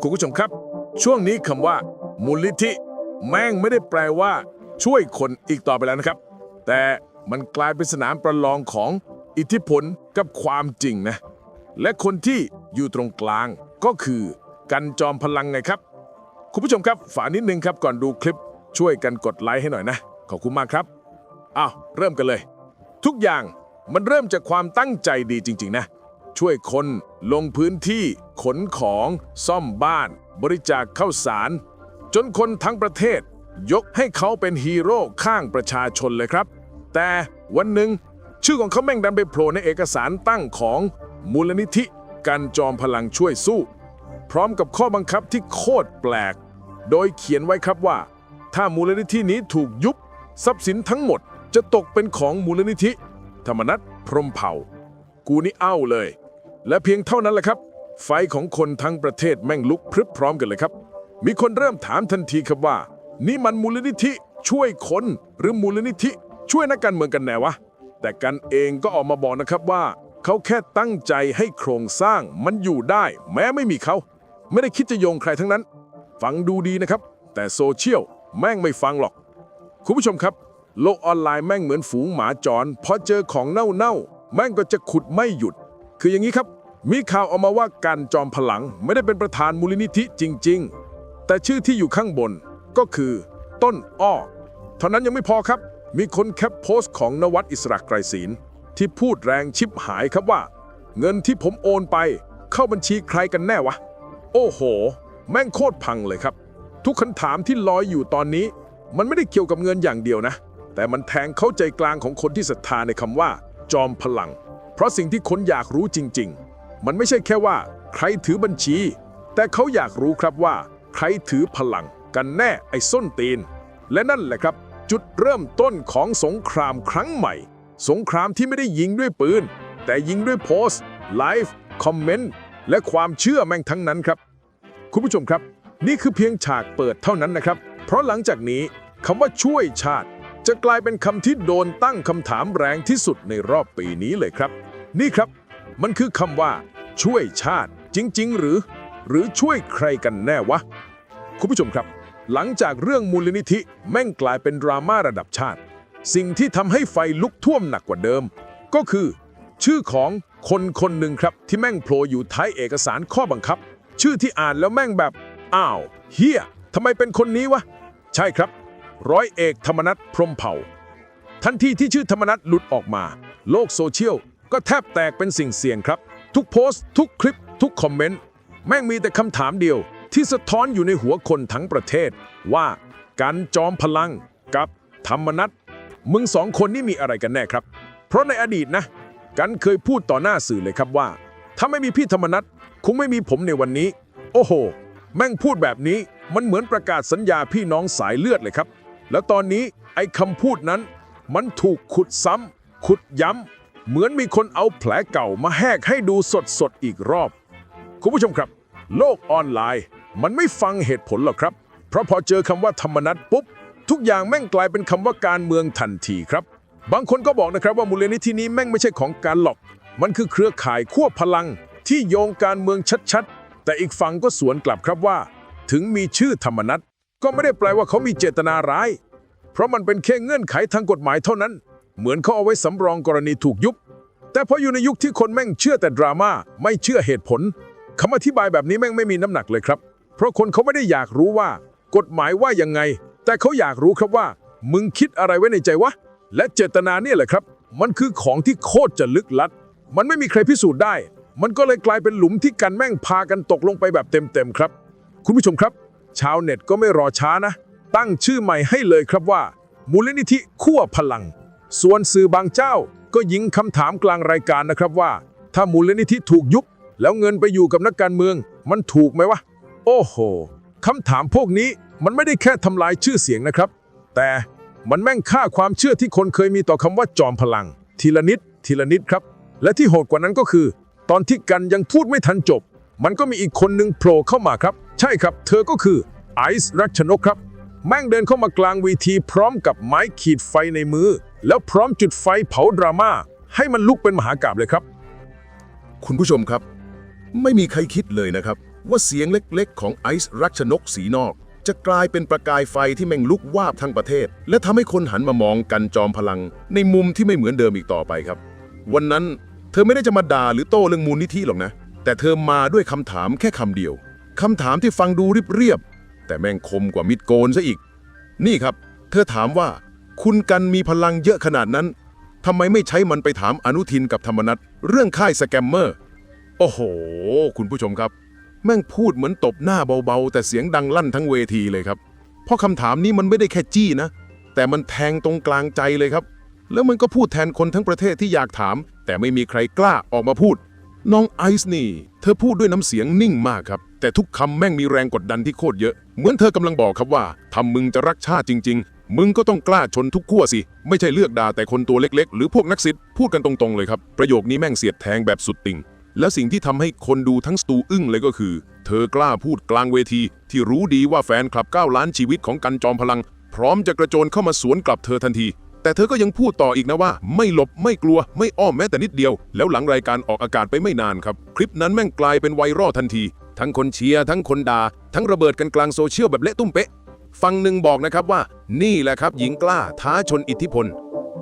คุณผู้ชมครับ ช่วงนี้คำว่า มูลนิธิ แม่งไม่ได้แปลว่า ช่วยคนอีกต่อไปแล้วนะครับ แต่มันกลายเป็นสนามประลองของอิทธิพลกับความจริงนะ และคนที่อยู่ตรงกลางก็คือกันจอมพลังไงครับ คุณผู้ชมครับฝากนิดนึงครับก่อนดูคลิปช่วยกันกดไลค์ให้หน่อยนะ ขอบคุณมากครับอ้าวเริ่มกันเลย ทุกอย่างมันเริ่มจากความตั้งใจดีจริง ๆ นะ ช่วยคน ลงพื้นที่ ขนของ ซ่อมบ้าน บริจาคข้าวสาร จนคนทั้งประเทศ ยกให้เขาเป็นฮีโร่ข้างประชาชนเลยครับ แต่วันหนึ่ง ชื่อของเขาแม่งดันไปโผล่ในเอกสารตั้งของมูลนิธิกันจอมพลังช่วยสู้ พร้อมกับข้อบังคับที่โคตรแปลก โดยเขียนไว้ครับว่า ถ้ามูลนิธินี้ถูกยุบ ทรัพย์สินทั้งหมดจะตกเป็นของมูลนิธิ ธรรมนัตพรหมเผ่า กูนี่เอ้าเลย และเพียงเท่านั้นแหละครับ ไฟของคนทั้งประเทศแม่งลุกพรึบพร้อมกันเลยครับ มีคนเริ่มถามทันทีครับว่า นี่มันมูลนิธิช่วยคนหรือมูลนิธิช่วยนักการเมืองกันแน่วะ แต่กันเองก็ออกมาบอกนะครับว่า เขาแค่ตั้งใจให้โครงสร้างมันอยู่ได้ แม้ไม่มีเขา ไม่ได้คิดจะโยงใครทั้งนั้น ฟังดูดีนะครับ แต่โซเชียลแม่งไม่ฟังหรอก คุณผู้ชมครับ โลกออนไลน์แม่งเหมือนฝูงหมาจรพอเจอของเน่าๆแม่งก็จะขุดไม่หยุด คืออย่างนี้ครับ มีข่าวออกมาว่าการจอมพลังไม่ได้เป็นประธานมูลนิธิจริง ๆ แต่ชื่อที่อยู่ข้างบนก็คือ ต้นอ้อ เท่านั้นยังไม่พอครับ มีคนแคปโพสต์ของนวัดอิสระไกรศีลที่พูดแรงชิบหายครับว่า เงินที่ผมโอนไปเข้าบัญชีใครกันแน่วะ โอ้โห แม่งโคตรพังเลยครับ ทุกคำถามที่ลอยอยู่ตอนนี้ มันไม่ได้เกี่ยวกับเงินอย่างเดียวนะ แต่มันแทงเข้าใจกลางของคนที่ศรัทธาในคำว่า จอมพลัง เพราะสิ่งที่คนอยากรู้จริง ๆ มันไม่ใช่แค่ว่า ใครถือบัญชี แต่เขาอยากรู้ครับว่า ใครถือพลังกันแน่ไอ้ส้นตีน และนั่นแหละครับ จุดเริ่มต้นของสงครามครั้งใหม่ สงครามที่ไม่ได้ยิงด้วยปืน แต่ยิงด้วยโพสต์ไลฟ์คอมเมนต์และความเชื่อแม่งทั้งนั้นครับ คุณผู้ชมครับ นี่คือเพียงฉากเปิดเท่านั้นนะครับ เพราะหลังจากนี้คำว่าช่วยชาติ จะกลายเป็นคำที่โดนตั้งคำถามแรงที่สุดในรอบปีนี้เลยครับ นี่ครับ มันคือคำว่า ช่วยชาติจริง ๆ หรือ หรือช่วยใครกันแน่วะ คุณผู้ชมครับ หลังจากเรื่องมูลนิธิแม่งกลายเป็นดราม่าระดับชาติ สิ่งที่ทำให้ไฟลุกท่วมหนักกว่าเดิม ก็คือ ชื่อของคนคนหนึ่งครับที่แม่งโผล่อยู่ท้ายเอกสารข้อบังคับ ชื่อที่อ่านแล้วแม่งแบบ อ้าวเฮียทำไมเป็นคนนี้วะ ใช่ครับ ร้อยเอกธรรมนัฐพรมเผ่า ทันทีที่ชื่อธรรมนัฐหลุดออกมา โลกโซเชียลก็แทบแตกเป็นสิ่งเสี่ยงครับ ทุกโพสต์ ทุกคลิป ทุกคอมเมนต์ แม่งมีแต่คำถามเดียว ที่สะท้อนอยู่ในหัวคนทั้งประเทศ ว่าการจอมพลังกับธรรมนัฐมึงสองคนนี่มีอะไรกันแน่ครับ เพราะในอดีตนะ กันเคยพูดต่อหน้าสื่อเลยครับว่า ถ้าไม่มีพี่ธรรมนัฐคงไม่มีผมในวันนี้ โอ้โห แม่งพูดแบบนี้มันเหมือนประกาศสัญญาพี่น้องสายเลือดเลยครับ แล้วตอนนี้ไอ้คำพูดนั้น มันถูกขุดซ้ำขุดย้ำ เหมือนมีคนเอาแผลเก่ามาแหกให้ดูสดๆอีกรอบ คุณผู้ชมครับ โลกออนไลน์ มันไม่ฟังเหตุผลหรอกครับ เพราะพอเจอคำว่าธรรมนัตปุ๊บ ทุกอย่างแม่งกลายเป็นคำว่าการเมืองทันทีครับ บางคนก็บอกนะครับว่ามูลนิธินี้แม่งไม่ใช่ของการหลอก มันคือเครือข่ายขั้วพลังที่โยงการเมืองชัดๆ แต่อีกฝั่งก็สวนกลับครับว่า ถึงมีชื่อธรรมนัตก็ไม่ได้แปลว่าเขามีเจตนาร้าย เพราะมันเป็นแค่เงื่อนไขทางกฎหมายเท่านั้น เหมือนเขาเอาไว้สำรองกรณีถูกยุบ แต่พออยู่ในยุคที่คนแม่งเชื่อแต่ดราม่าไม่เชื่อเหตุผลคำอธิบายแบบนี้แม่งไม่มีน้ำหนักเลยครับ เพราะคนเขาไม่ได้อยากรู้ว่า กฎหมายว่ายังไง แต่เขาอยากรู้ครับว่า มึงคิดอะไรไว้ในใจวะ และเจตนาเนี่ยแหละครับ มันคือของที่โคตรจะลึกลัด มันไม่มีใครพิสูจน์ได้ มันก็เลยกลายเป็นหลุมที่กันแม่งพากันตกลงไปแบบเต็มๆครับ คุณผู้ชมครับ ชาวเน็ตก็ไม่รอช้านะ ตั้งชื่อใหม่ให้เลยครับว่า มูลนิธิขั้วพลัง ส่วนสื่อบางเจ้าก็ยิงคำถามกลางรายการนะครับว่า ถ้ามูลนิธิถูกยุบ แล้วเงินไปอยู่กับนักการเมือง มันถูกไหมวะ โอ้โหคำถามพวกนี้มันไม่ได้แค่ทำลายชื่อเสียงนะครับ แต่มันแม่งฆ่าความเชื่อที่คนเคยมีต่อคำว่าจอมพลัง ทีละนิด ทีละนิดครับ และที่โหดกว่านั้นก็คือ ตอนที่กันยังพูดไม่ทันจบ มันก็มีอีกคนหนึ่งโผล่เข้ามาครับ ใช่ครับ เธอก็คือไอซ์รัชนกครับ แม่งเดินเข้ามากลางเวทีพร้อมกับไม้ขีดไฟในมือ แล้วพร้อมจุดไฟเผาดราม่าให้มันลุกเป็นมหากาบเลยครับ คุณผู้ชมครับ ไม่มีใครคิดเลยนะครับ ว่าเสียงเล็กๆ ของไอซ์รักชนกสีนอก จะกลายเป็นประกายไฟที่แม่งลุกวาบทั้งประเทศ และทำให้คนหันมามองกันจอมพลัง ในมุมที่ไม่เหมือนเดิมอีกต่อไปครับ วันนั้นเธอไม่ได้จะมาด่าหรือโต้เรื่องมูลนิธิหรอกนะ แต่เธอมาด้วยคำถามแค่คำเดียวคำถามที่ฟังดูเรียบๆแต่แม่งคมกว่ามิดโกนซะอีก นี่ครับ เธอถามว่า คุณกันมีพลังเยอะขนาดนั้นทำไมไม่ใช้มันไปถามอนุทินกับธรรมนัฐเรื่องค่ายสแกมเมอร์ โอ้โห คุณผู้ชมครับ แม่งพูดเหมือนตบหน้าเบาๆ แต่เสียงดังลั่นทั้งเวทีเลยครับ เพราะคำถามนี้มันไม่ได้แค่จี้นะ แต่มันแทงตรงกลางใจเลยครับ แล้วมันก็พูดแทนคนทั้งประเทศที่อยากถาม แต่ไม่มีใครกล้าออกมาพูด น้องไอซ์นี่ เธอพูดด้วยน้ำเสียงนิ่งมากครับ แต่ทุกคำแม่งมีแรงกดดันที่โคตรเยอะ เหมือนเธอกำลังบอกครับว่าทำมึงจะรักชาติจริงๆ มึงก็ต้องกล้าชนทุกขั้วสิ ไม่ใช่เลือกด่าแต่คนตัวเล็กๆ หรือพวกนักศิษย์พูดกันตรงๆเลยครับ ประโยคนี้แม่งเสียดแทงแบบสุดติ่ง แล้วสิ่งที่ทำให้คนดูทั้งสตูอึ้งเลยก็คือ เธอกล้าพูดกลางเวที ที่รู้ดีว่าแฟนคลับ 9 ล้านชีวิตของกันจอมพลัง พร้อมจะกระโจนเข้ามาสวนกลับเธอทันที แต่เธอก็ยังพูดต่ออีกนะว่า ไม่หลบไม่กลัวไม่อ้อมแม้แต่นิดเดียว แล้วหลังรายการออกอากาศไปไม่นานครับคลิปนั้นแม่งกลายเป็นไวรัลทันที ทั้งคนเชียร์ทั้งคนด่าทั้งระเบิดกันกลางโซเชียลแบบเละตุ้มเป๊ะฝั่งหนึ่งบอกนะครับว่า นี่แหละครับหญิงกล้าท้าชนอิทธิพล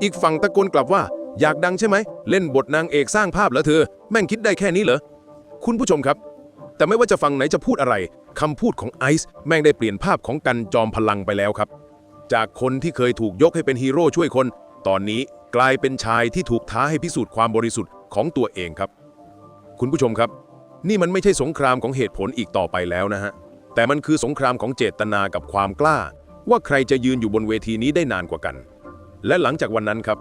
อีกฝั่งตะโกนกลับว่า อยากดังใช่ไหม เล่นบทนางเอกสร้างภาพเหรอเธอ แม่งคิดได้แค่นี้เหรอ คุณผู้ชมครับ แต่ไม่ว่าจะฟังไหนจะพูดอะไรคำพูดของไอซ์แม่งได้เปลี่ยนภาพของกันจอมพลังไปแล้วครับ จากคนที่เคยถูกยกให้เป็นฮีโร่ช่วยคน ตอนนี้กลายเป็นชายที่ถูกท้าให้พิสูจน์ความบริสุทธิ์ของตัวเองครับ คุณผู้ชมครับ นี่มันไม่ใช่สงครามของเหตุผลอีกต่อไปแล้วนะฮะแต่มันคือสงครามของเจตนากับความกล้า ว่าใครจะยืนอยู่บนเวทีนี้ได้นานกว่ากัน และหลังจากวันนั้นครับ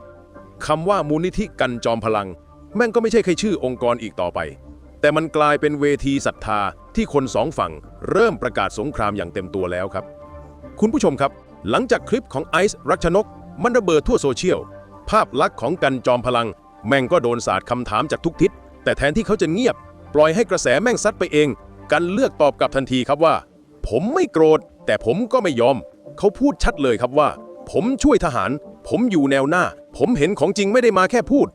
คำว่ามูลนิธิกันจอมพลัง แม่งก็ไม่ใช่แค่ชื่อองค์กรอีกต่อไป แต่มันกลายเป็นเวทีศรัทธาที่คนสองฝั่ง เริ่มประกาศสงครามอย่างเต็มตัวแล้วครับ คุณผู้ชมครับ หลังจากคลิปของไอซ์รักชนก มันระเบิดทั่วโซเชียล ภาพลักษณ์ของกันจอมพลัง แม่งก็โดนสาดคำถามจากทุกทิศ แต่แทนที่เขาจะเงียบ ปล่อยให้กระแสแม่งซัดไปเอง กันเลือกตอบกลับทันทีครับว่า ผมไม่โกรธ แต่ผมก็ไม่ยอม เขาพูดชัดเลยครับว่า ผมช่วยทหาร ผมอยู่แนวหน้า ผมเห็นของจริงไม่ได้มาแค่พูด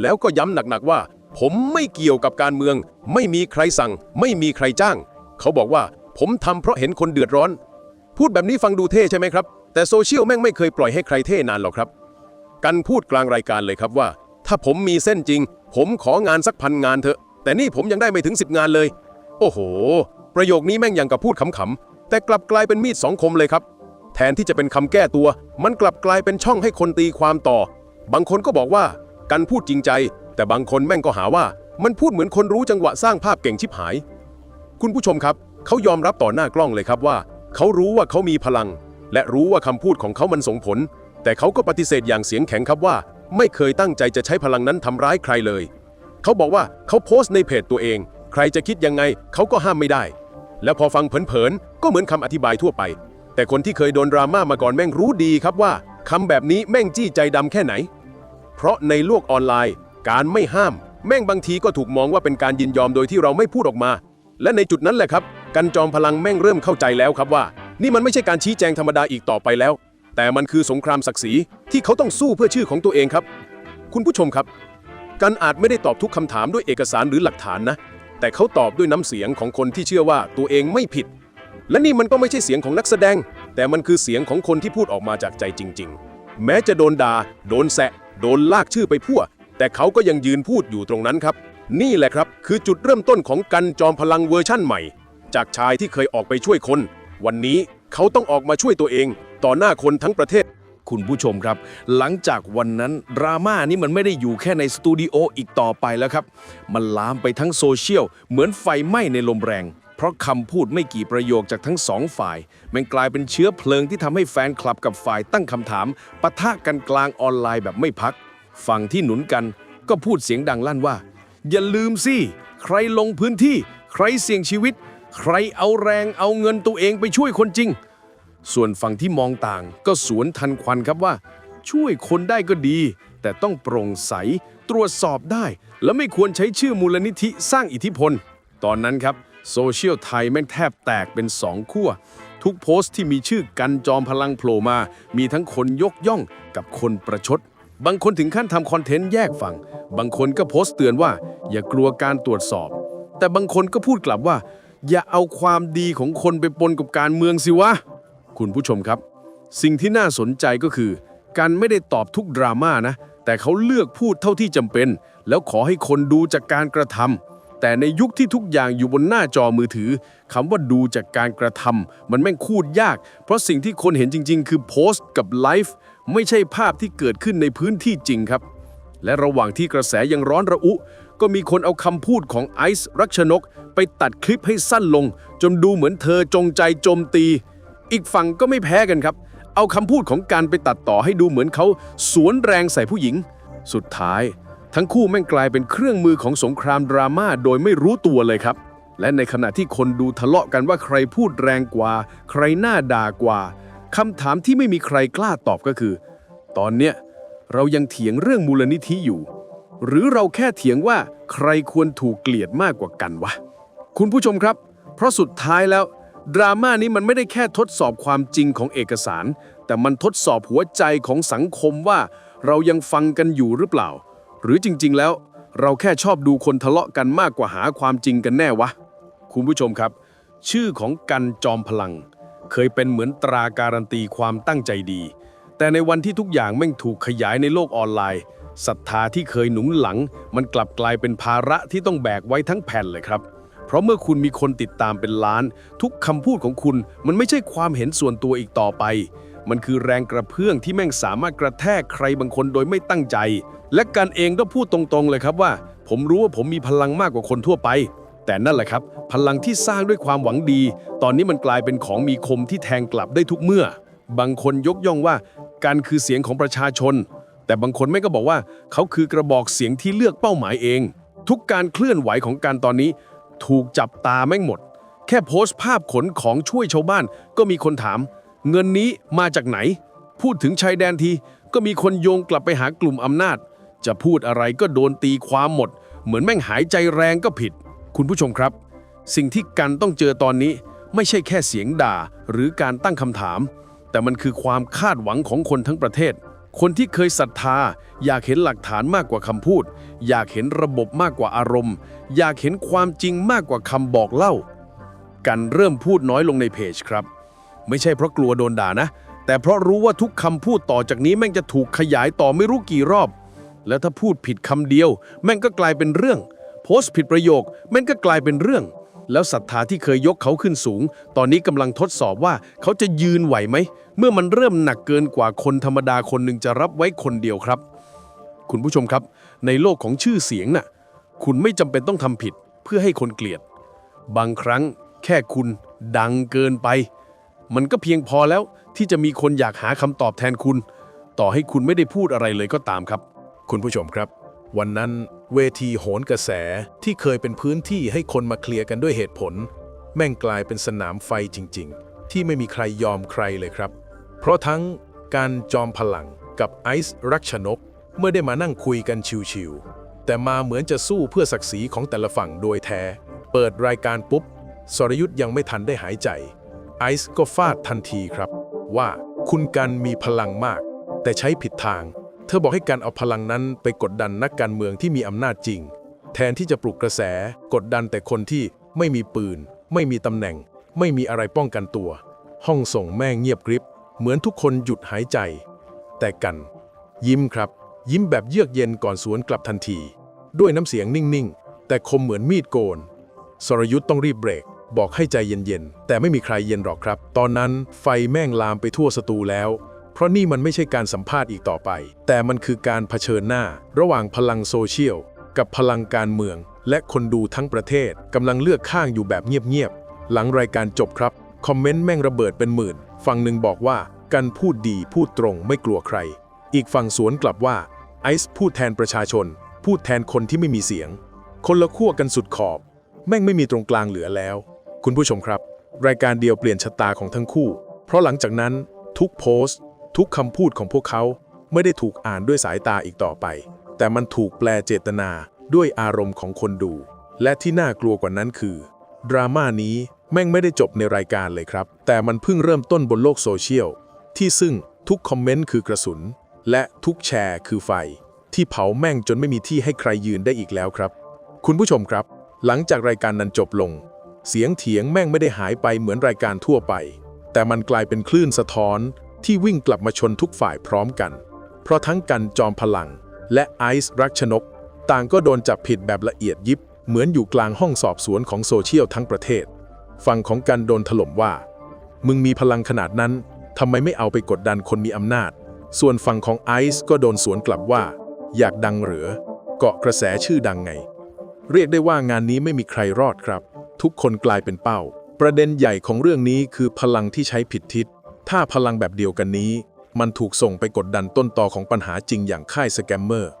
แล้วก็ย้ำหนักๆว่า ผมไม่เกี่ยวกับการเมือง ไม่มีใครสั่ง ไม่มีใครจ้าง เขาบอกว่า ผมทำเพราะเห็นคนเดือดร้อน พูดแบบนี้ฟังดูเท่ใช่ไหมครับ แต่โซเชียลแม่งไม่เคยปล่อยให้ใครเท่นานหรอกครับ กันพูดกลางรายการเลยครับว่า ถ้าผมมีเส้นจริง ผมของานสักพันงานเถอะ แต่นี่ผมยังได้ไม่ถึง 10 งานเลย โอ้โห ประโยคนี้แม่งยังกับพูดขำๆแต่กลับกลายเป็นมีดสองคมเลยครับ แทนที่จะเป็นคำแก้ตัว มันกลับกลายเป็นช่องให้คนตีความต่อ บางคนก็บอกว่ากันพูดจริงใจ แต่บางคนแม่งก็หาว่า มันพูดเหมือนคนรู้จังหวะสร้างภาพเก่งชิบหาย คุณผู้ชมครับ เขายอมรับต่อหน้ากล้องเลยครับว่า เขารู้ว่าเขามีพลัง และรู้ว่าคำพูดของเขามันส่งผล แต่เขาก็ปฏิเสธอย่างเสียงแข็งครับว่า ไม่เคยตั้งใจจะใช้พลังนั้นทำร้ายใครเลย เขาบอกว่าเขาโพสต์ในเพจตัวเอง ใครจะคิดยังไงเขาก็ห้ามไม่ได้ แล้วพอฟังเผินๆก็เหมือนคำอธิบายทั่วไป แต่คนที่เคยโดนดราม่ามาก่อนแม่งรู้ดีครับว่าคำแบบนี้แม่งจี้ใจดำแค่ไหน เพราะในโลกออนไลน์ การไม่ห้าม แม่งบางทีก็ถูกมองว่าเป็นการยินยอมโดยที่เราไม่พูดออกมา และในจุดนั้นแหละครับ กันจอมพลังแม่งเริ่มเข้าใจแล้วครับว่า นี่มันไม่ใช่การชี้แจงธรรมดาอีกต่อไปแล้ว แต่มันคือสงครามศักดิ์ศรีที่เขาต้องสู้เพื่อชื่อของตัวเองครับ คุณผู้ชมครับ กันอาจไม่ได้ตอบทุกคำถามด้วยเอกสารหรือหลักฐานนะ แต่เขาตอบด้วยน้ำเสียงของคนที่เชื่อว่าตัวเองไม่ผิด และนี่มันก็ไม่ใช่เสียงของนักแสดง แต่มันคือเสียงของคนที่พูดออกมาจากใจจริง ๆ แม้จะโดนด่าโดนแซะโดนลากชื่อไปพั่ว แต่เขาก็ยังยืนพูดอยู่ตรงนั้นครับ นี่แหละครับ คือจุดเริ่มต้นของกันจอมพลังเวอร์ชั่นใหม่ จากชายที่เคยออกไปช่วยคน วันนี้เขาต้องออกมาช่วยตัวเอง ต่อหน้าคนทั้งประเทศ คุณผู้ชมครับ หลังจากวันนั้นดราม่านี้มันไม่ได้อยู่แค่ในสตูดิโออีกต่อไปแล้วครับ มันลามไปทั้งโซเชียลเหมือนไฟไหม้ในลมแรง เพราะคำพูดไม่กี่ประโยคจากทั้งสองฝ่าย มันกลายเป็นเชื้อเพลิงที่ทำให้แฟนคลับกับฝ่ายตั้งคำถามปะทะกันกลางออนไลน์แบบไม่พัก ฝั่งที่หนุนกันก็พูดเสียงดังลั่นว่า อย่าลืมสิ ใครลงพื้นที่ ใครเสี่ยงชีวิต ใครเอาแรงเอาเงินตัวเองไปช่วยคนจริง ส่วนฝั่งที่มองต่างก็สวนทันควันครับว่า ช่วยคนได้ก็ดี แต่ต้องโปร่งใสตรวจสอบได้ และไม่ควรใช้ชื่อมูลนิธิสร้างอิทธิพล ตอนนั้นครับ โซเชียลไทยแม่งแทบแตกเป็นสองขั้ว ทุกโพสต์ที่มีชื่อกันจอมพลังโผล่มา มีทั้งคนยกย่องกับคนประชด บางคนถึงขั้นทำคอนเทนต์แยกฝั่ง บางคนก็โพสต์เตือนว่า อย่ากลัวการตรวจสอบ แต่บางคนก็พูดกลับว่า อย่าเอาความดีของคนไปปนกับการเมืองสิวะ คุณผู้ชมครับ สิ่งที่น่าสนใจก็คือ การไม่ได้ตอบทุกดราม่านะ แต่เขาเลือกพูดเท่าที่จำเป็น แล้วขอให้คนดูจากการกระทำ แต่ในยุคที่ทุกอย่างอยู่บนหน้าจอมือถือคำว่าดูจากการกระทำมันแม่งคูดยาก เพราะสิ่งที่คนเห็นจริง ๆ คือโพสต์กับไลฟ์ไม่ใช่ภาพที่เกิดขึ้นในพื้นที่จริงครับ และระหว่างที่กระแสยังร้อนระอุ ก็มีคนเอาคำพูดของไอซ์รักชนก ไปตัดคลิปให้สั้นลง จนดูเหมือนเธอจงใจโจมตี อีกฝั่งก็ไม่แพ้กันครับ เอาคำพูดของการไปตัดต่อให้ดูเหมือนเขาสวนแรงใส่ผู้หญิง สุดท้าย ทั้งคู่แม่งกลายเป็นเครื่องมือของสงครามดราม่าโดยไม่รู้ตัวเลยครับ และในขณะที่คนดูทะเลาะกันว่าใครพูดแรงกว่า ใครหน้าด่ากว่าคำถามที่ไม่มีใครกล้าตอบก็คือ ตอนเนี้ยเรายังเถียงเรื่องมูลนิธิอยู่ หรือเราแค่เถียงว่าใครควรถูกเกลียดมากกว่ากันวะ คุณผู้ชมครับ เพราะสุดท้ายแล้ว ดราม่านี้มันไม่ได้แค่ทดสอบความจริงของเอกสาร แต่มันทดสอบหัวใจของสังคมว่า เรายังฟังกันอยู่หรือเปล่า หรือจริงๆแล้ว เราแค่ชอบดูคนทะเลาะกันมากกว่าหาความจริงกันแน่วะ คุณผู้ชมครับ ชื่อของกันจอมพลัง เคยเป็นเหมือนตราการันตีความตั้งใจดี แต่ในวันที่ทุกอย่างแม่งถูกขยายในโลกออนไลน์ศรัทธาที่เคยหนุนหลัง มันกลับกลายเป็นภาระที่ต้องแบกไว้ทั้งแผ่นเลยครับ เพราะเมื่อคุณมีคนติดตามเป็นล้าน ทุกคำพูดของคุณมันไม่ใช่ความเห็นส่วนตัวอีกต่อไป มันคือแรงกระเพื่อมที่แม่งสามารถกระแทกใครบางคนโดยไม่ตั้งใจ และกันเองก็พูดตรงๆเลยครับว่า ผมรู้ว่าผมมีพลังมากกว่าคนทั่วไป แต่นั่นแหละครับ พลังที่สร้างด้วยความหวังดี ตอนนี้มันกลายเป็นของมีคมที่แทงกลับได้ทุกเมื่อ บางคนยกย่องว่า การคือเสียงของประชาชน แต่บางคนไม่ก็บอกว่า เขาคือกระบอกเสียงที่เลือกเป้าหมายเอง ทุกการเคลื่อนไหวของการตอนนี้ ถูกจับตาแม่งหมด แค่โพสต์ภาพขนของช่วยชาวบ้าน ก็มีคนถาม เงินนี้มาจากไหน พูดถึงชายแดนทีก็มีคนโยงกลับไปหากลุ่มอำนาจ จะพูดอะไรก็โดนตีความหมด เหมือนแม่งหายใจแรงก็ผิด คุณผู้ชมครับ สิ่งที่กันต้องเจอตอนนี้ ไม่ใช่แค่เสียงด่าหรือการตั้งคำถาม แต่มันคือความคาดหวังของคนทั้งประเทศ คนที่เคยศรัทธา อยากเห็นหลักฐานมากกว่าคำพูด อยากเห็นระบบมากกว่าอารมณ์ อยากเห็นความจริงมากกว่าคำบอกเล่า กันเริ่มพูดน้อยลงในเพจครับ ไม่ใช่เพราะกลัวโดนด่านะ แต่เพราะรู้ว่าทุกคำพูดต่อจากนี้แม่งจะถูกขยายต่อไม่รู้กี่รอบ แล้วถ้าพูดผิดคำเดียว แม่งก็กลายเป็นเรื่อง โพสต์ผิดประโยค แม่งก็กลายเป็นเรื่อง แล้วศรัทธาที่เคยยกเขาขึ้นสูง ตอนนี้กำลังทดสอบว่าเขาจะยืนไหวไหม เมื่อมันเริ่มหนักเกินกว่าคนธรรมดาคนหนึ่งจะรับไว้คนเดียวครับ คุณผู้ชมครับ ในโลกของชื่อเสียงน่ะ คุณไม่จำเป็นต้องทำผิดเพื่อให้คนเกลียด บางครั้งแค่คุณดังเกินไป มันก็เพียงพอแล้วที่จะมีคนอยากหาคำตอบแทนคุณ ต่อให้คุณไม่ได้พูดอะไรเลยก็ตามครับ คุณผู้ชมครับ วันนั้นเวทีโหนกระแสที่เคยเป็นพื้นที่ให้คนมาเคลียร์กันด้วยเหตุผล แม่งกลายเป็นสนามไฟจริง ๆ ที่ไม่มีใครยอมใครเลยครับ เพราะทั้งการจอมพลังกับไอซ์รักชนกเมื่อได้มานั่งคุยกันชิวๆแต่มาเหมือนจะสู้เพื่อศักดิ์ศรีของแต่ละฝั่งโดยแท้ เปิดรายการปุ๊บสรยุทธ์ยังไม่ทันได้หายใจ ไอซ์ก็ฟาดทันทีครับ ว่าคุณกันมีพลังมาก แต่ใช้ผิดทาง เธอบอกให้การเอาพลังนั้นไปกดดันนักการเมืองที่มีอำนาจจริง แทนที่จะปลุกกระแส กดดันแต่คนที่ไม่มีปืน ไม่มีตำแหน่ง ไม่มีอะไรป้องกันตัว ห้องส่งแม่งเงียบกริบ เหมือนทุกคนหยุดหายใจ แต่กัน ยิ้มครับ ยิ้มแบบเยือกเย็นก่อนสวนกลับทันที ด้วยน้ำเสียงนิ่งๆ แต่คมเหมือนมีดโกน สรยุทธ์ต้องรีบเบรก บอกให้ใจเย็นๆ แต่ไม่มีใครเย็นหรอกครับ ตอนนั้นไฟแม่งลามไปทั่วสตูแล้ว เพราะนี่มันไม่ใช่การสัมภาษณ์อีกต่อไป แต่มันคือการเผชิญหน้า ระหว่างพลังโซเชียล กับพลังการเมือง และคนดูทั้งประเทศกำลังเลือกข้างอยู่แบบเงียบๆ หลังรายการจบครับ คอมเมนต์แม่งระเบิดเป็นหมื่น ฝั่งหนึ่งบอกว่ากันพูดดีพูดตรงไม่กลัวใคร อีกฝั่งสวนกลับว่าไอซ์พูดแทนประชาชน พูดแทนคนที่ไม่มีเสียง คนละขั้วกันสุดขอบ แม่งไม่มีตรงกลางเหลือแล้ว คุณผู้ชมครับ รายการเดียวเปลี่ยนชะตาของทั้งคู่ เพราะหลังจากนั้นทุกโพสต์ ทุกคำพูดของพวกเขาไม่ได้ถูกอ่านด้วยสายตาอีกต่อไป แต่มันถูกแปลเจตนาด้วยอารมณ์ของคนดู และที่น่ากลัวกว่านั้นคือ ดราม่านี้แม่งไม่ได้จบในรายการเลยครับ แต่มันเพิ่งเริ่มต้นบนโลกโซเชียล ที่ซึ่งทุกคอมเมนต์คือกระสุน และทุกแชร์คือไฟ ที่เผาแม่งจนไม่มีที่ให้ใครยืนได้อีกแล้วครับ คุณผู้ชมครับ หลังจากรายการนั้นจบลง เสียงเถียงแม่งไม่ได้หายไปเหมือนรายการทั่วไป แต่มันกลายเป็นคลื่นสะท้อน ที่วิ่งกลับมาชนทุกฝ่ายพร้อมกัน เพราะทั้งกันจอมพลัง และไอซ์รักชนก ต่างก็โดนจับผิดแบบละเอียดยิบ เหมือนอยู่กลางห้องสอบสวนของโซเชียลทั้งประเทศ ฝั่งของกันโดนถล่มว่า มึงมีพลังขนาดนั้นทำไมไม่เอาไปกดดันคนมีอำนาจ ส่วนฝั่งของไอซ์ก็โดนสวนกลับว่า อยากดังเหรือ เกาะกระแสชื่อดังไง เรียกได้ว่างานนี้ไม่มีใครรอดครับ ทุกคนกลายเป็นเป้า ประเด็นใหญ่ของเรื่องนี้คือพลังที่ใช้ผิดทิศ ถ้าพลังแบบเดียวกันนี้ มันถูกส่งไปกดดันต้นตอของปัญหาจริงอย่างค่ายสแกมเมอร์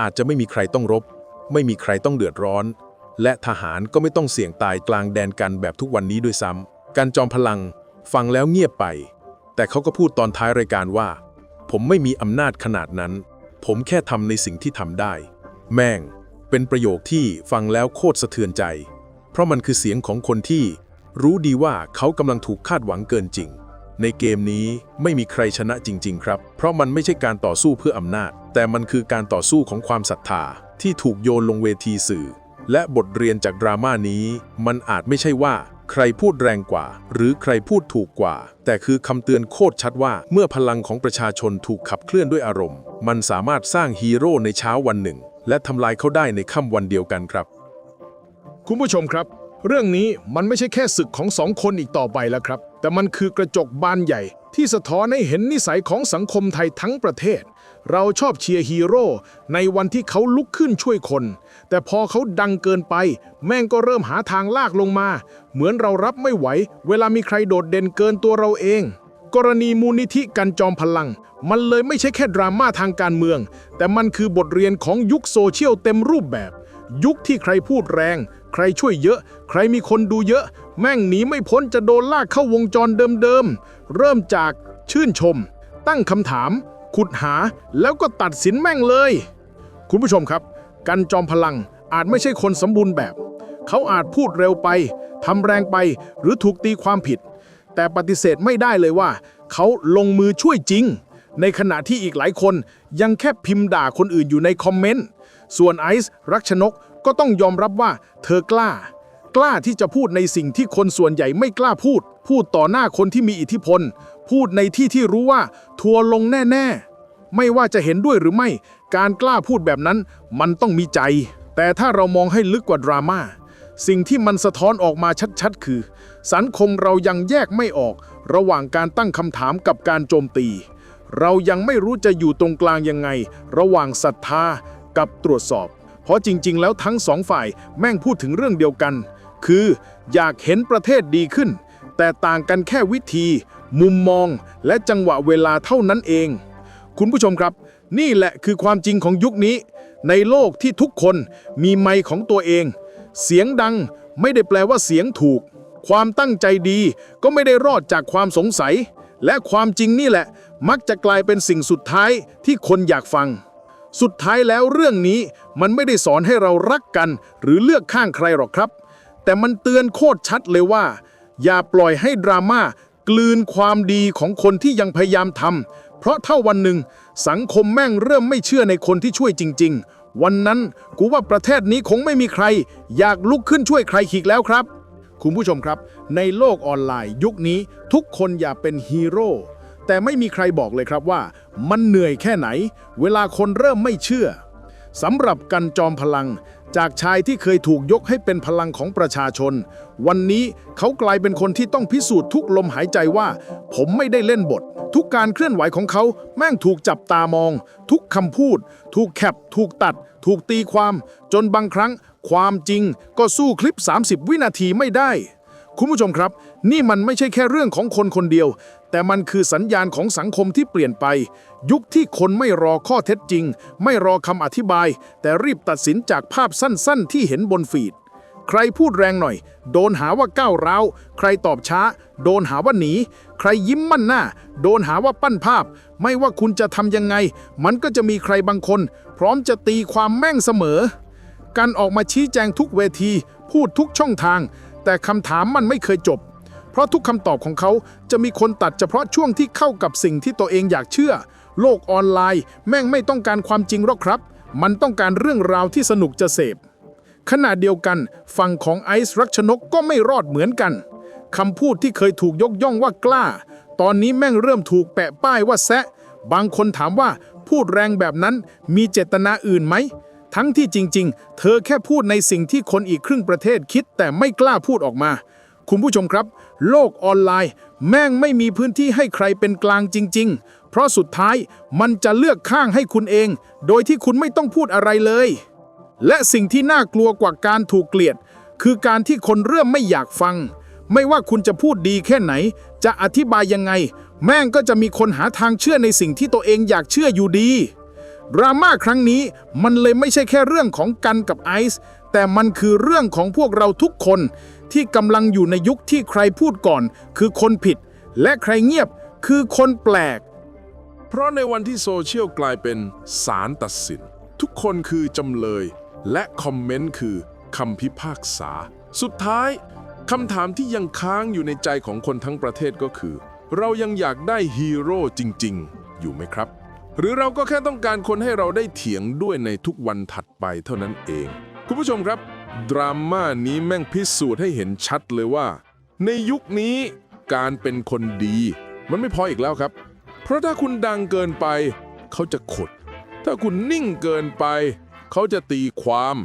อาจจะไม่มีใครต้องรบ ไม่มีใครต้องเดือดร้อน และทหารก็ไม่ต้องเสี่ยงตายกลางแดนกันแบบทุกวันนี้ด้วยซ้ำการจอมพลังฟังแล้วเงียบไป แต่เขาก็พูดตอนท้ายรายการว่า ผมไม่มีอำนาจขนาดนั้น ผมแค่ทำในสิ่งที่ทำได้ แม่ง เป็นประโยคที่ฟังแล้วโคตรสะเทือนใจ เพราะมันคือเสียงของคนที่ รู้ดีว่าเขากำลังถูกคาดหวังเกินจริง ในเกมนี้ไม่มีใครชนะจริง ๆ ครับ เพราะมันไม่ใช่การต่อสู้เพื่ออำนาจ แต่มันคือการต่อสู้ของความศรัทธา ที่ถูกโยนลงเวทีสื่อ และบทเรียนจากดราม่านี้ มันอาจไม่ใช่ว่า ใครพูดแรงกว่า หรือใครพูดถูกกว่า แต่คือคำเตือนโคตรชัดว่า เมื่อพลังของประชาชนถูกขับเคลื่อนด้วยอารมณ์ มันสามารถสร้างฮีโร่ในเช้าวันหนึ่ง และทำลายเขาได้ในค่ำวันเดียวกันครับ คุณผู้ชมครับ เรื่องนี้มันไม่ใช่แค่ศึกของสองคนอีกต่อไปแล้วครับ แต่มันคือกระจกบานใหญ่ ที่สะท้อนให้เห็นนิสัยของสังคมไทยทั้งประเทศ เราชอบเชียร์ฮีโร่ในวันที่เขาลุกขึ้นช่วยคน แต่พอเขาดังเกินไป แม่งก็เริ่มหาทางลากลงมา เหมือนเรารับไม่ไหว เวลามีใครโดดเด่นเกินตัวเราเอง กรณีมูลนิธิกันจอมพลัง มันเลยไม่ใช่แค่ดราม่าทางการเมือง แต่มันคือบทเรียนของยุคโซเชียลเต็มรูปแบบ ยุคที่ใครพูดแรง ใครช่วยเยอะ ใครมีคนดูเยอะ แม่งหนีไม่พ้นจะโดนลากเข้าวงจรเดิมๆ เริ่มจากชื่นชม ตั้งคำถาม ขุดหาแล้วก็ตัดสินแม่งเลย คุณผู้ชมครับ กันจอมพลังอาจไม่ใช่คนสมบูรณ์แบบ เขาอาจพูดเร็วไปทำแรงไปหรือถูกตีความผิด แต่ปฏิเสธไม่ได้เลยว่า เขาลงมือช่วยจริง ในขณะที่อีกหลายคนยังแค่พิมพ์ด่าคนอื่นอยู่ในคอมเมนต์ ส่วนไอซ์รักชนกก็ต้องยอมรับว่าเธอกล้า กล้าที่จะพูดในสิ่งที่คนส่วนใหญ่ไม่กล้าพูด พูดต่อหน้าคนที่มีอิทธิพล พูดในที่ที่รู้ว่า ทัวลงแน่ ๆ ไม่ว่าจะเห็นด้วยหรือไม่ การกล้าพูดแบบนั้นมันต้องมีใจ แต่ถ้าเรามองให้ลึกกว่าดราม่าสิ่งที่มันสะท้อนออกมาชัดๆ คือ สังคมเรายังแยกไม่ออก ระหว่างการตั้งคำถามกับการโจมตี เรายังไม่รู้จะอยู่ตรงกลางยังไง ระหว่างศรัทธา กับตรวจสอบ เพราะจริง ๆ แล้วทั้งสองฝ่ายแม่งพูดถึงเรื่องเดียวกัน คืออยากเห็นประเทศดีขึ้น แต่ต่างกันแค่วิธี มุมมอง และจังหวะเวลาเท่านั้นเอง คุณผู้ชมครับ นี่แหละคือความจริงของยุคนี้ ในโลกที่ทุกคนมีไมค์ของตัวเอง เสียงดังไม่ได้แปลว่าเสียงถูก ความตั้งใจดีก็ไม่ได้รอดจากความสงสัย และความจริงนี่แหละ มักจะกลายเป็นสิ่งสุดท้ายที่คนอยากฟัง สุดท้ายแล้วเรื่องนี้มันไม่ได้สอนให้เรารักกัน หรือเลือกข้างใครหรอกครับ แต่มันเตือนโคตรชัดเลยว่า อย่าปล่อยให้ดราม่ากลืนความดีของคนที่ยังพยายามทำเพราะถ้าวันหนึ่ง สังคมแม่งเริ่มไม่เชื่อในคนที่ช่วยจริง ๆ วันนั้นกูว่าประเทศนี้คงไม่มีใคร อยากลุกขึ้นช่วยใครอีกแล้วครับ คุณผู้ชมครับ ในโลกออนไลน์ ยุคนี้ทุกคนอย่าเป็นฮีโร่ แต่ไม่มีใครบอกเลยครับว่า มันเหนื่อยแค่ไหน เวลาคนเริ่มไม่เชื่อสำหรับกันจอมพลัง จากชายที่เคยถูกยกให้เป็นพลังของประชาชน วันนี้เขากลายเป็นคนที่ต้องพิสูจน์ทุกลมหายใจว่า ผมไม่ได้เล่นบท ทุกการเคลื่อนไหวของเขาแม่งถูกจับตามอง ทุกคำพูด ถูกแคปถูกตัด ถูกตีความ จนบางครั้ง ความจริงก็สู้คลิป 30 วินาทีไม่ได้คุณผู้ชมครับ นี่มันไม่ใช่แค่เรื่องของคนคนเดียว แต่มันคือสัญญาณของสังคมที่เปลี่ยนไป ยุคที่คนไม่รอข้อเท็จจริง ไม่รอคำอธิบาย แต่รีบตัดสินจากภาพสั้นๆ ที่เห็นบนฟีด ใครพูดแรงหน่อย โดนหาว่าก้าวร้าว ใครตอบช้า โดนหาว่าหนี ใครยิ้มมั่นหน้า โดนหาว่าปั้นภาพ ไม่ว่าคุณจะทำยังไง มันก็จะมีใครบางคน พร้อมจะตีความแม่งเสมอ การออกมาชี้แจงทุกเวที พูดทุกช่องทาง แต่คำถามมันไม่เคยจบ เพราะทุกคำตอบของเขาจะมีคนตัดเฉพาะช่วงที่เข้ากับสิ่งที่ตัวเองอยากเชื่อ โลกออนไลน์ แม่งไม่ต้องการความจริงหรอกครับ มันต้องการเรื่องราวที่สนุกจะเสพ ขณะเดียวกันฝั่งของไอซ์รักชนกก็ไม่รอดเหมือนกันคำพูดที่เคยถูกยกย่องว่ากล้า ตอนนี้แม่งเริ่มถูกแปะป้ายว่าแซะ บางคนถามว่าพูดแรงแบบนั้นมีเจตนาอื่นไหม ทั้งที่จริง ๆ เธอแค่พูดในสิ่งที่คนอีกครึ่งประเทศคิดแต่ไม่กล้าพูดออกมา คุณผู้ชมครับ โลกออนไลน์ แม่งไม่มีพื้นที่ให้ใครเป็นกลางจริง ๆ เพราะสุดท้ายมันจะเลือกข้างให้คุณเอง โดยที่คุณไม่ต้องพูดอะไรเลย และสิ่งที่น่ากลัวกว่าการถูกเกลียด คือการที่คนเริ่มไม่อยากฟัง ไม่ว่าคุณจะพูดดีแค่ไหน จะอธิบายยังไง แม่งก็จะมีคนหาทางเชื่อในสิ่งที่ตัวเองอยากเชื่ออยู่ดีดราม่าครั้งนี้มันเลยไม่ใช่แค่เรื่องของกันกับไอซ์ แต่มันคือเรื่องของพวกเราทุกคนที่กำลังอยู่ในยุคที่ใครพูดก่อน คือคนผิด และใครเงียบคือคนแปลก เพราะในวันที่โซเชียลกลายเป็นศาลตัดสิน ทุกคนคือจำเลย และคอมเมนต์คือคำพิพากษา สุดท้ายคำถามที่ยังค้างอยู่ในใจของคนทั้งประเทศก็คือ เรายังอยากได้ฮีโร่จริง ๆ อยู่ไหมครับ หรือเราก็แค่ต้องการคนให้เราได้เถียงด้วยในทุกวันถัดไปเท่านั้นเอง คุณผู้ชมครับ ดราม่านี้แม่งพิสูจน์ให้เห็นชัดเลยว่า ในยุคนี้การเป็นคนดี มันไม่พออีกแล้วครับ เพราะถ้าคุณดังเกินไป เขาจะขุดถ้าคุณนิ่งเกินไป เขาจะตีความ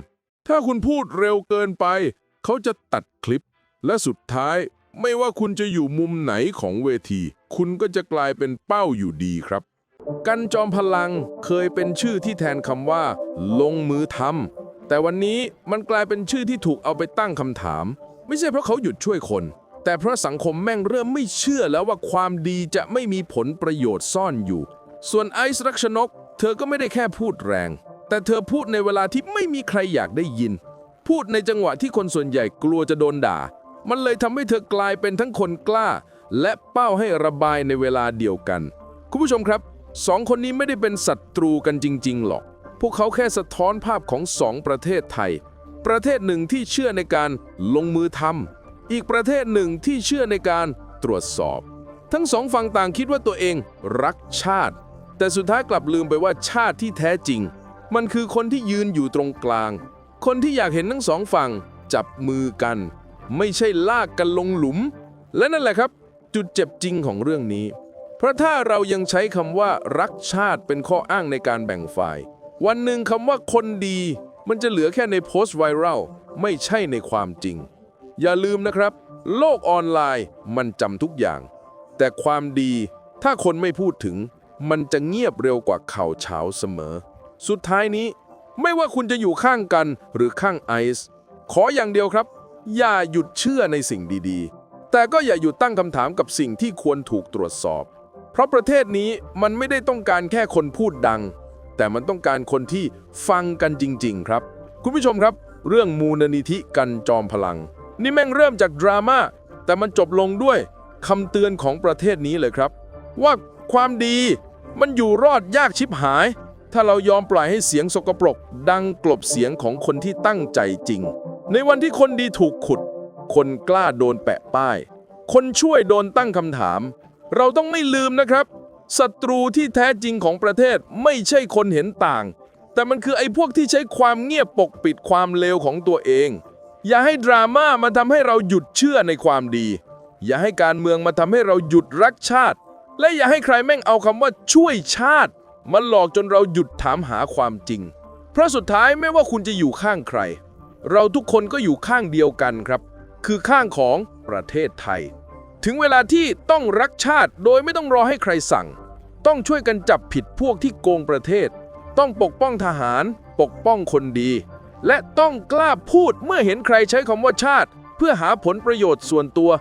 ถ้าคุณพูดเร็วเกินไป เขาจะตัดคลิป และสุดท้ายไม่ว่าคุณจะอยู่มุมไหนของเวที คุณก็จะกลายเป็นเป้าอยู่ดีครับ กันจอมพลังเคยเป็นชื่อที่แทนคำว่า ลงมือทำ แต่วันนี้มันกลายเป็นชื่อที่ถูกเอาไปตั้งคำถาม ไม่ใช่เพราะเขาหยุดช่วยคน แต่เพราะสังคมแม่งเริ่มไม่เชื่อแล้วว่าความดีจะไม่มีผลประโยชน์ซ่อนอยู่ ส่วนไอซ์รักชนก เธอก็ไม่ได้แค่พูดแรง แต่เธอพูดในเวลาที่ไม่มีใครอยากได้ยิน พูดในจังหวะที่คนส่วนใหญ่กลัวจะโดนด่า มันเลยทำให้เธอกลายเป็นทั้งคนกล้า และเป้าให้ระบายในเวลาเดียวกัน คุณผู้ชมครับสองคนนี้ไม่ได้เป็นศัตรูกันจริง ๆ หรอก พวกเขาแค่สะท้อนภาพของสองประเทศไทย ประเทศหนึ่งที่เชื่อในการลงมือทำอีกประเทศหนึ่งที่เชื่อในการตรวจสอบ ทั้งสองฝั่งต่างคิดว่าตัวเองรักชาติ แต่สุดท้ายกลับลืมไปว่าชาติที่แท้จริง มันคือคนที่ยืนอยู่ตรงกลาง คนที่อยากเห็นทั้งสองฝั่งจับมือกัน ไม่ใช่ลากกันลงหลุม และนั่นแหละครับจุดเจ็บจริงของเรื่องนี้ เพราะถ้าเรายังใช้คำว่ารักชาติเป็นข้ออ้างในการแบ่งฝ่าย วันหนึ่งคำว่าคนดีมันจะเหลือแค่ในโพสต์ไวรัลไม่ใช่ในความจริง อย่าลืมนะครับ โลกออนไลน์มันจำทุกอย่าง แต่ความดีถ้าคนไม่พูดถึง มันจะเงียบเร็วกว่าข่าวเช้าเสมอ สุดท้ายนี้ ไม่ว่าคุณจะอยู่ข้างกันหรือข้างไอซ์ขออย่างเดียวครับ อย่าหยุดเชื่อในสิ่งดีๆ แต่ก็อย่าหยุดตั้งคำถามกับสิ่งที่ควรถูกตรวจสอบ เพราะประเทศนี้มันไม่ได้ต้องการแค่คนพูดดัง แต่มันต้องการคนที่ฟังกันจริง ๆ ครับ คุณผู้ชมครับ เรื่องมูลนิธิกันจอมพลัง นี่แม่งเริ่มจากดราม่าแต่มันจบลงด้วยคำเตือนของประเทศนี้เลยครับ ว่าความดีมันอยู่รอดยากชิบหาย ถ้าเรายอมปล่อยให้เสียงสกปรก ดังกลบเสียงของคนที่ตั้งใจจริง ในวันที่คนดีถูกขุด คนกล้าโดนแปะป้าย คนช่วยโดนตั้งคำถาม เราต้องไม่ลืมนะครับ ศัตรูที่แท้จริงของประเทศไม่ใช่คนเห็นต่าง แต่มันคือไอ้พวกที่ใช้ความเงียบปกปิดความเลวของตัวเอง อย่าให้ดราม่ามาทำให้เราหยุดเชื่อในความดี อย่าให้การเมืองมาทำให้เราหยุดรักชาติ และอย่าให้ใครแม่งเอาคำว่าช่วยชาติมาหลอกจนเราหยุดถามหาความจริง เพราะสุดท้ายไม่ว่าคุณจะอยู่ข้างใคร เราทุกคนก็อยู่ข้างเดียวกันครับ คือข้างของประเทศไทย ถึงเวลาที่ต้องรักชาติโดยไม่ต้องรอให้ใครสั่ง ต้องช่วยกันจับผิดพวกที่โกงประเทศ ต้องปกป้องทหาร ปกป้องคนดี และต้องกล้าพูดเมื่อเห็นใครใช้คำว่าชาติ เพื่อหาผลประโยชน์ส่วนตัว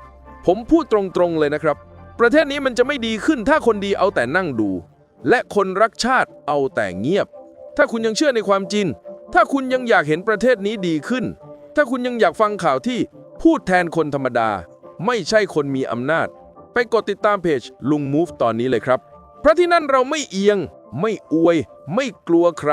ผมพูดตรงๆเลยนะครับ ประเทศนี้มันจะไม่ดีขึ้นถ้าคนดีเอาแต่นั่งดู และคนรักชาติเอาแต่เงียบ ถ้าคุณยังเชื่อในความจริง ถ้าคุณยังอยากเห็นประเทศนี้ดีขึ้น ถ้าคุณยังอยากฟังข่าวที่พูดแทนคนธรรมดา ไม่ใช่คนมีอำนาจ ไปกดติดตามเพจลุงมูฟตอนนี้เลยครับ เพราะที่นั่นเราไม่เอียง ไม่อวย ไม่กลัวใคร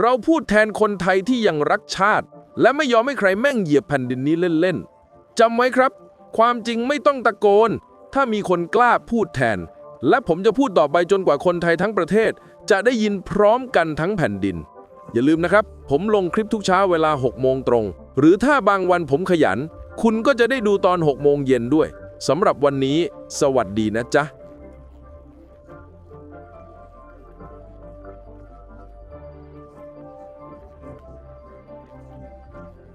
เราพูดแทนคนไทยที่ยังรักชาติ และไม่ยอมให้ใครแม่งเหยียบแผ่นดินนี้เล่นๆจำไว้ครับ ความจริงไม่ต้องตะโกน ถ้ามีคนกล้าพูดแทน และผมจะพูดต่อไปจนกว่าคนไทยทั้งประเทศ จะได้ยินพร้อมกันทั้งแผ่นดิน อย่าลืมนะครับ ผมลงคลิปทุกเช้าเวลา 6 โมงตรง หรือถ้าบางวันผมขยัน คุณก็จะได้ดูตอน 6 โมงเย็นด้วยสำหรับวันนี้ สวัสดีนะจ๊ะ